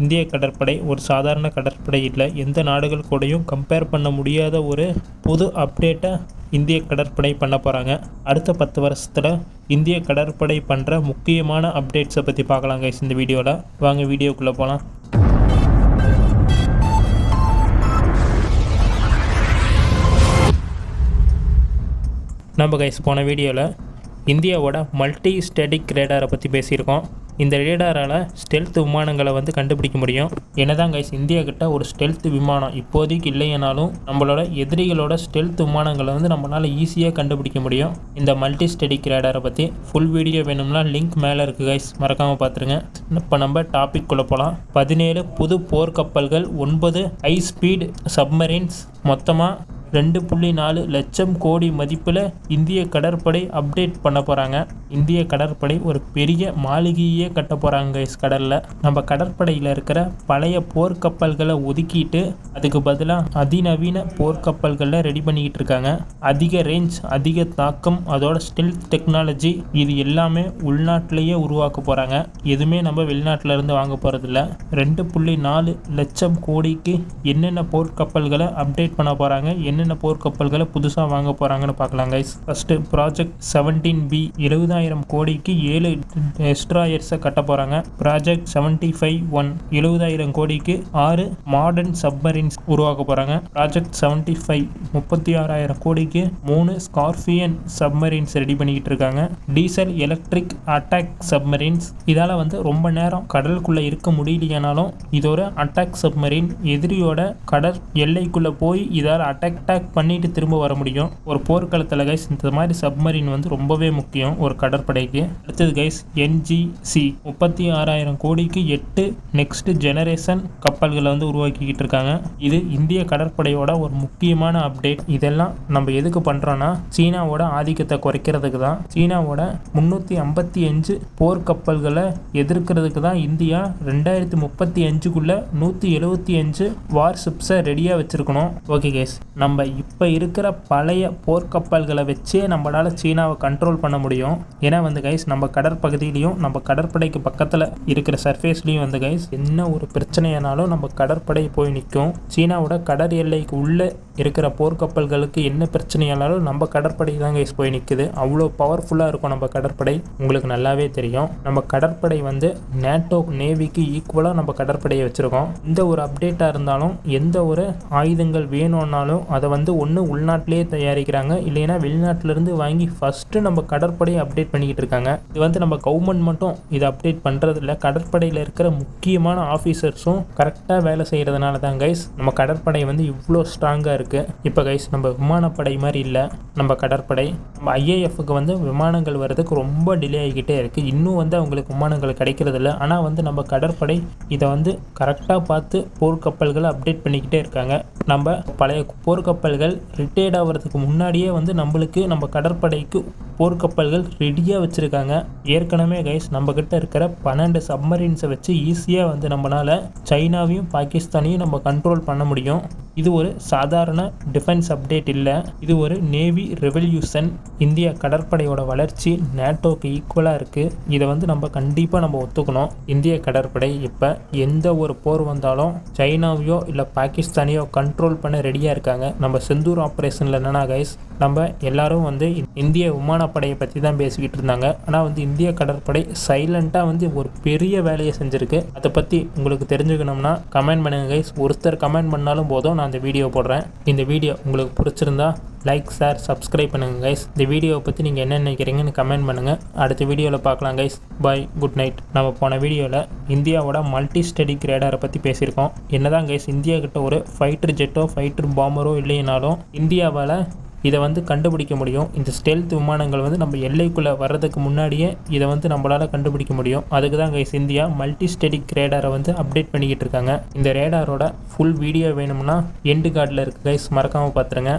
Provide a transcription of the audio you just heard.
இந்திய கடற்படை ஒரு சாதாரண கடற்படை இல்லை. எந்த நாடுகள் கூடயும் கம்பேர் பண்ண முடியாத ஒரு புது அப்டேட்டை இந்திய கடற்படை பண்ண போகிறாங்க அடுத்த பத்து வருஷத்தில் இந்திய கடற்படை பண்ணுற முக்கியமான அப்டேட்ஸை பற்றி பார்க்கலாம் கைஸ் இந்த வீடியோவில் வாங்க வீடியோக்குள்ளே போகலாம் நம்ம கைஸ் போன வீடியோவில் இந்தியாவோட மல்டி ஸ்டெடிக் ரேடாரை பற்றி பேசியிருக்கோம். இந்த ரேடாரால் ஸ்டெல்த் விமானங்களை வந்து கண்டுபிடிக்க முடியும். என்னதான் கைஸ் இந்தியா கிட்ட ஒரு ஸ்டெல்த் விமானம் இப்போதைக்கு இல்லைனாலும் நம்மளோட எதிரிகளோட ஸ்டெல்த் விமானங்களை வந்து நம்மளால் ஈஸியாக கண்டுபிடிக்க முடியும். இந்த மல்டி ஸ்டெடிக் ரேடாரை பற்றி ஃபுல் வீடியோ வேணும்னா லிங்க் மேலே இருக்குது கைஸ் மறக்காமல் பார்த்துருங்க இப்போ நம்ம டாபிக் குள்ள போகலாம் பதினேழு புது போர்க்கப்பல்கள் ஒன்பது ஹை ஸ்பீட் சப்மரீன்ஸ் மொத்தமாக ரெண்டு புள்ளி நாலு லட்சம் கோடி மதிப்பில் இந்திய கடற்படை அப்டேட் பண்ண போகிறாங்க இந்திய கடற்படை ஒரு பெரிய மாளிகையே கட்ட போகிறாங்க கடலில். நம்ம கடற்படையில் இருக்கிற பழைய போர்க்கப்பல்களை ஒதுக்கிட்டு அதுக்கு பதிலாக அதிநவீன போர்க்கப்பல்களை ரெடி பண்ணிக்கிட்டு இருக்காங்க. அதிக ரேஞ்ச் அதிக தாக்கம் அதோட ஸ்டில் டெக்னாலஜி இது எல்லாமே உள்நாட்டிலேயே உருவாக்க போகிறாங்க எதுவுமே நம்ம வெளிநாட்டில் இருந்து வாங்க போகிறதில்ல ரெண்டு புள்ளி நாலு லட்சம் கோடிக்கு என்னென்ன போர்க்கப்பல்களை அப்டேட் பண்ண போகிறாங்க என்னென்ன போர்க்கப்பல்களை புதுசாக வாங்க போகிறாங்கன்னு பார்க்கலாம் guys first project seventeen B எழுபதாயிரம் கோடிக்கு ஏழு டெஸ்ட்ராயர்ஸை கட்ட போகிறாங்க ப்ராஜெக்ட் செவன்ட்டி ஃபைவ் ஒன் எழுபதாயிரம் கோடிக்கு ஆறு மாடர்ன் சப்மரின்ஸ் உருவாக்க போகிறாங்க ப்ராஜெக்ட் செவன்ட்டி ஃபைவ் முப்பத்தி ஆறாயிரம் கோடிக்கு மூணு ஸ்கார்பியன் சப்மரின்ஸ் ரெடி பண்ணிக்கிட்டு இருக்காங்க. டீசல் எலக்ட்ரிக் அட்டாக் சப்மரின்ஸ் இதால் வந்து ரொம்ப நேரம் கடலுக்குள்ளே இருக்க முடியலையானாலும் இது ஒரு அட்டாக் சப்மரின் எதிரியோட கடல் எல்லைக்குள்ளே போய் இதால் அட்டாக் அட்டாக் பண்ணிட்டு திரும்ப வர முடியும். ஒரு போர்க்களத்தில் கைஸ் இந்த மாதிரி சப்மரின் வந்து ரொம்பவே முக்கியம். ஒரு கடற்படைக்கு. அடுத்தது கைஸ் என்ஜிசி முப்பத்தி ஆறாயிரம் கோடிக்கு எட்டு நெக்ஸ்ட் ஜெனரேஷன் கப்பல்களை வந்து உருவாக்கிக்கிட்டு இருக்காங்க. இது இந்திய கடற்படையோட ஒரு முக்கியமான அப்டேட் இதெல்லாம் நம்ம எதுக்கு பண்ணுறோன்னா சீனாவோட ஆதிக்கத்தை குறைக்கிறதுக்கு தான். சீனாவோட முந்நூற்றி ஐம்பத்தி அஞ்சு போர்க்கப்பல்களை எதிர்க்கிறதுக்கு தான் இந்தியா ரெண்டாயிரத்தி முப்பத்தி அஞ்சுக்குள்ளே நூற்றி எழுபத்தி அஞ்சு வார் ஷிப்ஸை ரெடியாக வச்சுருக்கணும். ஓகே கேஸ் நம்ம இப்போ இருக்கிற பழைய போர்க்கப்பல்களை வச்சே நம்மளால் சீனாவை கண்ட்ரோல் பண்ண முடியும். ஏன்னா வந்து கைஸ் நம்ம கடற்பகுதியிலையும் நம்ம கடற்படைக்கு பக்கத்தில் இருக்கிற சர்ஃபேஸ்லேயும் வந்து கைஸ் என்ன ஒரு பிரச்சனையானாலும் நம்ம கடற்படை போய் நிற்கும் சீனாவோட கடற் எல்லைக்கு உள்ளே இருக்கிற போர்க்கப்பல்களுக்கு என்ன பிரச்சனையானாலும் நம்ம கடற்படை தான் கைஸ் போய் நிற்குது அவ்வளோ பவர்ஃபுல்லாக இருக்கும் நம்ம கடற்படை. உங்களுக்கு நல்லாவே தெரியும். நம்ம கடற்படை வந்து நேட்டோ நேவிக்கு ஈக்குவலாக நம்ம கடற்படையை வச்சுருக்கோம். இந்த ஒரு அப்டேட்டாக இருந்தாலும் எந்த ஒரு ஆயுதங்கள் வேணும்னாலும் அதை வந்து ஒன்று உள்நாட்டிலே தயாரிக்கிறாங்க. இல்லைன்னா வெளிநாட்டிலேருந்து வாங்கி ஃபஸ்ட்டு நம்ம கடற்படையை அப்டேட் பண்ணிக்கிட்டு இருக்காங்க இது வந்து நம்ம கவர்மெண்ட் மட்டும் இதை அப்டேட் பண்ணுறதில்ல கடற்படையில் இருக்கிற முக்கியமான ஆஃபீஸர்ஸும் கரெக்டாக வேலை செய்கிறதுனால தான் கைஸ் நம்ம கடற்படை வந்து இவ்வளோ ஸ்ட்ராங்காக இருக்குது இப்போ கைஸ் நம்ம விமானப்படை மாதிரி இல்லை. நம்ம கடற்படை நம்ம ஐஏஎஃப்க்கு வந்து விமானங்கள் வர்றதுக்கு ரொம்ப டிலே ஆகிக்கிட்டே இருக்குது இன்னும் வந்து அவங்களுக்கு விமானங்கள் கிடைக்கிறதில்ல. ஆனால் வந்து நம்ம கடற்படை இதை வந்து கரெக்டாக பார்த்து போர்க்கப்பல்களை அப்டேட் பண்ணிக்கிட்டே இருக்காங்க. நம்ம பழைய போர்க்கப்பல்கள் ரிட்டையர்ட் ஆகிறதுக்கு முன்னாடியே வந்து நம்மளுக்கு நம்ம கடற்படைக்கு போர்க்கப்பல்கள் ரெடியாக வச்சுருக்காங்க. ஏற்கனவே கைஸ் நம்மக்கிட்ட இருக்கிற பன்னெண்டு சப்மரீன்ஸை வச்சு ஈஸியாக வந்து நம்மளால் சைனாவையும் பாகிஸ்தானையும் நம்ம கண்ட்ரோல் பண்ண முடியும். இது ஒரு சாதாரண டிஃபென்ஸ் அப்டேட் இல்லை. இது ஒரு நேவி ரெவல்யூஷன் இந்திய கடற்படையோட வளர்ச்சி நேட்டோக்கு ஈக்குவலாக இருக்குது இதை வந்து நம்ம கண்டிப்பாக நம்ம ஒத்துக்கணும். இந்திய கடற்படை இப்போ எந்த ஒரு போர் வந்தாலும் சைனாவையோ இல்லை பாகிஸ்தானையோ கண்ட்ரோல் பண்ண ரெடியாக இருக்காங்க. நம்ம செந்தூர் ஆப்ரேஷனில் என்னென்னா கைஸ் நம்ம எல்லாரும் வந்து இந்திய விமானப்படையை பற்றி தான் பேசிக்கிட்டு இருந்தாங்க. ஆனால் வந்து இந்திய கடற்படை சைலண்ட்டாக வந்து ஒரு பெரிய வேலையை செஞ்சுருக்கு. அதை பற்றி உங்களுக்கு தெரிஞ்சுக்கணும்னா கமெண்ட் பண்ணுங்க கைஸ் ஒருத்தர் கமெண்ட் பண்ணாலும் போதும். நான் இந்த வீடியோ போடுறேன். இந்த வீடியோ உங்களுக்கு பிடிச்சிருந்தா லைக் ஷேர் சப்ஸ்கிரைப் பண்ணுங்கள் கைஸ் இந்த வீடியோவை பற்றி நீங்கள் என்ன நினைக்கிறீங்கன்னு கமெண்ட் பண்ணுங்கள் அடுத்த வீடியோவில் பார்க்கலாம் கைஸ் பாய் குட் நைட் நம்ம போன வீடியோவில் இந்தியாவோட மல்டி ஸ்டடி கிரேடரை பற்றி பேசியிருக்கோம். என்னதான் கைஸ் இந்தியா கிட்ட ஒரு ஃபைட்டர் ஜெட்டோ ஃபைட்டர் பாம்பரோ இல்லைனாலும் இந்தியாவால் இதை வந்து கண்டுபிடிக்க முடியும். இந்த ஸ்டெல்த் விமானங்கள் வந்து நம்ம எல்லைக்குள்ளே வர்றதுக்கு முன்னாடியே இதை வந்து நம்மளால் கண்டுபிடிக்க முடியும். அதுக்கு தான் கைஸ் இந்தியா மல்டி ஸ்டெடிக் ரேடாரை வந்து அப்டேட் பண்ணிக்கிட்டு இருக்காங்க. இந்த ரேடாரோட ஃபுல் வீடியோ வேணும்னா எண்டு கார்டில் இருக்குது கைஸ் மறக்காமல் பார்த்துருங்க